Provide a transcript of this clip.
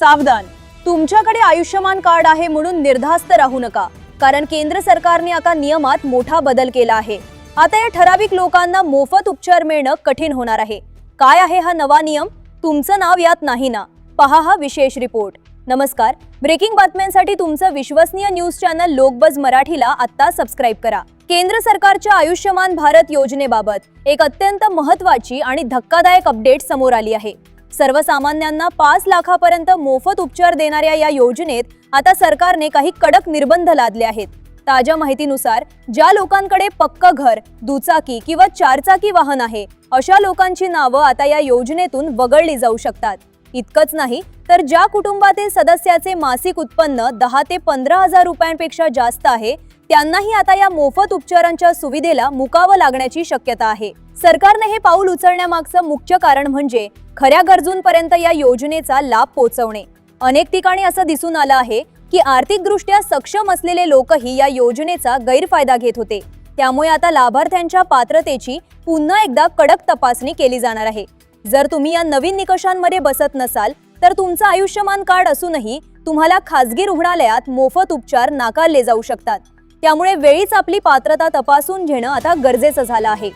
सावधान. तुमच्याकडे आयुष्यमान कार्ड आहे म्हणून निर्धास्त राहू नका. कारण केंद्र सरकारने आता नियमात मोठा बदल केला आहे. आता या ठराविक लोकांना मोफत उपचार मिळणं कठीण होणार आहे. काय आहे हा नवा नियम? तुमचं नाव यात नाही ना. पहा हा विशेष रिपोर्ट. नमस्कार. ब्रेकिंग बातम्यांसाठी तुमचं विश्वसनीय न्यूज चॅनल लोकबज मराठीला आता सबस्क्राईब करा. केंद्र सरकारच्या आयुष्यमान भारत योजनेबाबत एक अत्यंत महत्वाची आणि धक्कादायक अपडेट समोर आली आहे. सर्वसामान्यांना पाच लाखापर्यंत मोफत उपचार देणाऱ्या या योजनेत आता सरकारने काही कडक निर्बंध लादले आहेत. ताज्या माहितीनुसार ज्या लोकांकडे पक्क घर दुचाकी किंवा चारचाकी वाहन आहे अशा लोकांची नावं आता या योजनेतून वगळली जाऊ शकतात. इतकंच नाही तर ज्या कुटुंबातील सदस्याचे मासिक उत्पन्न दहा ते पंधरा हजार रुपयांपेक्षा जास्त आहे त्यांनाही आता या मोफत उपचारांच्या सुविधेला मुकावं लागण्याची शक्यता आहे. सरकारने हे पाऊल उचलण्यामागचं मुख्य कारण म्हणजे खऱ्या गरजूंपर्यंत या योजनेचा लाभ पोहोचवणे अनेक ठिकाणी असं दिसून आलं आहे की आर्थिकदृष्ट्या सक्षम असलेले लोकही या योजनेचा गैरफायदा घेत होते. त्यामुळे आता लाभार्थ्यांच्या पात्रतेची पुन्हा एकदा कडक तपासणी केली जाणार आहे. जर तुम्ही या नवीन निकषांमध्ये बसत नसाल तर तुमचं आयुष्यमान कार्ड असूनही तुम्हाला खासगी रुग्णालयात मोफत उपचार नाकारले जाऊ शकतात. त्यामुळे वेळीच आपली पात्रता तपासून घेणं आता गरजेचं झालं आहे.